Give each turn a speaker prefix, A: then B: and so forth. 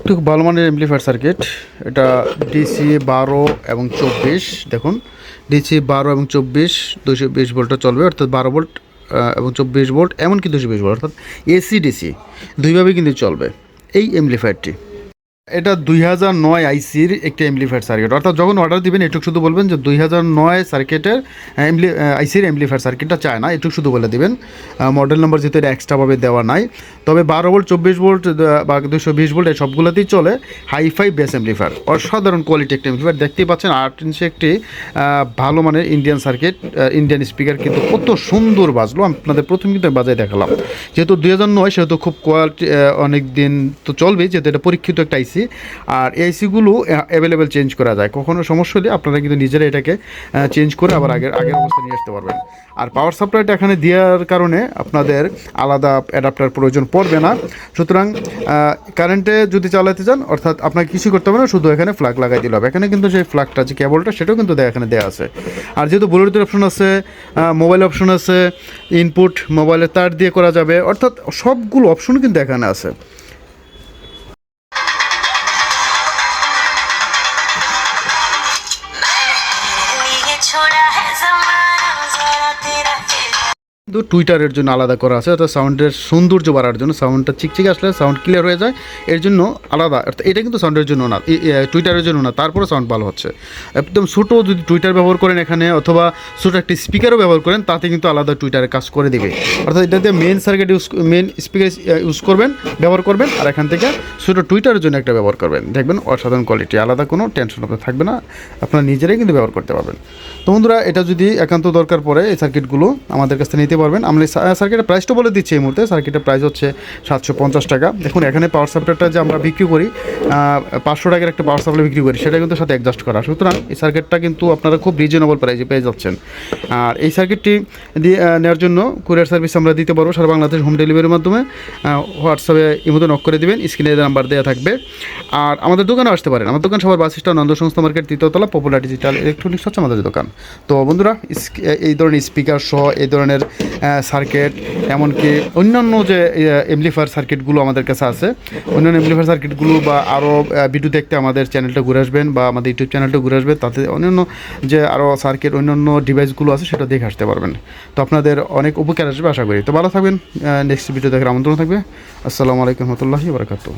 A: একটু ভালো মানের এমপ্লিফায়ার সার্কিট এটা ডিসি বারো এবং চব্বিশ, দেখুন। ডিসি বারো এবং চব্বিশ দুশো বিশ ভোল্টটা চলবে, অর্থাৎ বারো ভোল্ট এবং চব্বিশ ভোল্ট, এমনকি দুশো বিশ ভোল্ট, অর্থাৎ এসি ডিসি দুইভাবেই কিন্তু চলবে। এই এমপ্লিফায়ারটি এটা দুই হাজার নয় আইসির একটি এমপ্লিফায়ার সার্কিট। অর্থাৎ যখন অর্ডার দিবেন, এটুক শুধু বলবেন যে দুই হাজার নয় সার্কিটের এমপ্লি আইসির এমপ্লিফায়ার সার্কিটটা চায় না, এটুক শুধু বলে দিবেন। মডেল নম্বর যেহেতু এটা এক্সট্রাভাবে দেওয়া নাই। তবে বারো ভোল্ট চব্বিশ ভোল্ট বা দুশো বিশ ভোল্ট এই সবগুলোতেই চলে হাইফাই বেস এমপ্লিফায়ার অসাধারণ কোয়ালিটি একটি এমপ্লিফায়ার দেখতেই পাচ্ছেন, আট ইঞ্চি একটি ভালো মানের ইন্ডিয়ান সার্কিট ইন্ডিয়ান স্পিকার কিন্তু কত সুন্দর বাজলো। আপনাদের প্রথম কিন্তু বাজায় দেখালাম। যেহেতু দুই হাজার নয়, সেহেতু খুব কোয়ালিটি অনেক দিন তো চলবেই, যেহেতু এটা পরীক্ষিত একটা আইসি। আর এসিগুলো অ্যাভেলেবেল চেঞ্জ করা যায়। কখনো সমস্যা হলে আপনারা কিন্তু নিজেরা এটাকে চেঞ্জ করে আবার আগের আগের অবস্থা নিয়ে আসতে পারবেন। আর পাওয়ার সাপ্লাইটা এখানে দেওয়ার কারণে আপনাদের আলাদা অ্যাডাপ্টার প্রয়োজন পড়বে না। সুতরাং কারেন্টে যদি চালাতে চান, অর্থাৎ আপনাকে কিছু করতে হবে না, শুধু এখানে ফ্ল্যাগ লাগাই দিলে হবে। এখানে কিন্তু যে ফ্ল্যাগটা যে কেবলটা সেটাও কিন্তু এখানে দেওয়া আছে। আর যেহেতু ব্লুটুথের অপশন আছে মোবাইল অপশন আছে ইনপুট মোবাইলের তার দিয়ে করা যাবে। অর্থাৎ সবগুলো অপশন কিন্তু এখানে আছে।
B: छोड़ा है जमाना जरा तेरा दिल
A: কিন্তু টুইটারের জন্য আলাদা করা আছে, অর্থাৎ সাউন্ডের সৌন্দর্য বাড়ার জন্য, সাউন্ডটা চিকচিকে আসলে সাউন্ড ক্লিয়ার হয়ে যায়, এর জন্য আলাদা, অর্থাৎ এটা কিন্তু সাউন্ডের জন্য না টুইটারের জন্য না তারপরে সাউন্ড ভালো হচ্ছে। একদম ছোটো যদি টুইটার ব্যবহার করেন এখানে, অথবা ছোটো একটি স্পিকারও ব্যবহার করেন, তাতে কিন্তু আলাদা টুইটারে কাজ করে দেবে। অর্থাৎ এটাতে main circuit use main speaker use করবেন, ব্যবহার করবেন, আর এখান থেকে ছোটো টুইটারের জন্য একটা ব্যবহার করবেন। দেখবেন অসাধারণ কোয়ালিটি আলাদা কোনো টেনশন আপনার থাকবে না, আপনারা নিজেরাই কিন্তু ব্যবহার করতে পারবেন। তো বন্ধুরা, এটা যদি একান্ত দরকার পড়ে এই সার্কিটগুলো আমাদের কাছ থেকে নিতে পারবেন। সা- সার্কিটের প্রাইসটা বলে দিচ্ছি এই মুহূর্তে। সার্কিটের প্রাইস হচ্ছে সাতশো পঞ্চাশ টাকা। দেখুন, এখানে পাওয়ার সাপ্লাইটা যে আমরা বিক্রি করি পাঁচশো টাকার একটা পাওয়ার সাপ্লাই বিক্রি করি সেটা কিন্তু সাথে অ্যাডজাস্ট করা। সুতরাং এই সার্কিটটা কিন্তু আপনারা খুব রিজনেবল প্রাইসে পেয়ে যাচ্ছেন। আর এই সার্কিটটি দিয়ে নেওয়ার জন্য কুরিয়ার সার্ভিস আমরা দিতে পারব সারা বাংলাদেশ হোম ডেলিভারির মাধ্যমে। হোয়াটসঅ্যাপে ইমোতে নক করে দেবেন স্ক্রিনে নাম্বার দেওয়া থাকবে। আর আমাদের দোকানে আসতে পারেন। আমার দোকান সবার বাস নন্দ সংস্থা মার্কেট, তৃতীয়তলা পপুলার ডিজিটাল ইলেকট্রনিক্স হচ্ছে আমাদের দোকান। তো বন্ধুরা এই ধরনের স্পিকার সহ, এই ধরনের সার্কিট এমনকি অন্যান্য যে এমপ্লিফায়ার সার্কিটগুলো আমাদের কাছে আছে, অন্যান্য এমপ্লিফায়ার সার্কিটগুলো বা আরও ভিডিও দেখতে আমাদের চ্যানেলটা ঘুরে আসবেন বা আমাদের ইউটিউব চ্যানেলটা ঘুরে আসবেন, তাতে অন্যান্য যে আরও সার্কিট অন্যান্য ডিভাইসগুলো আছে, সেটা দেখে আসতে পারবেন। তো আপনাদের অনেক উপকার আসবে, আশা করি। তো ভালো থাকবেন নেক্সট ভিডিও দেখার আমন্ত্রণ থাকবে। আসসালামু আলাইকুম রহমতুল্লাহি বারকাতুহ।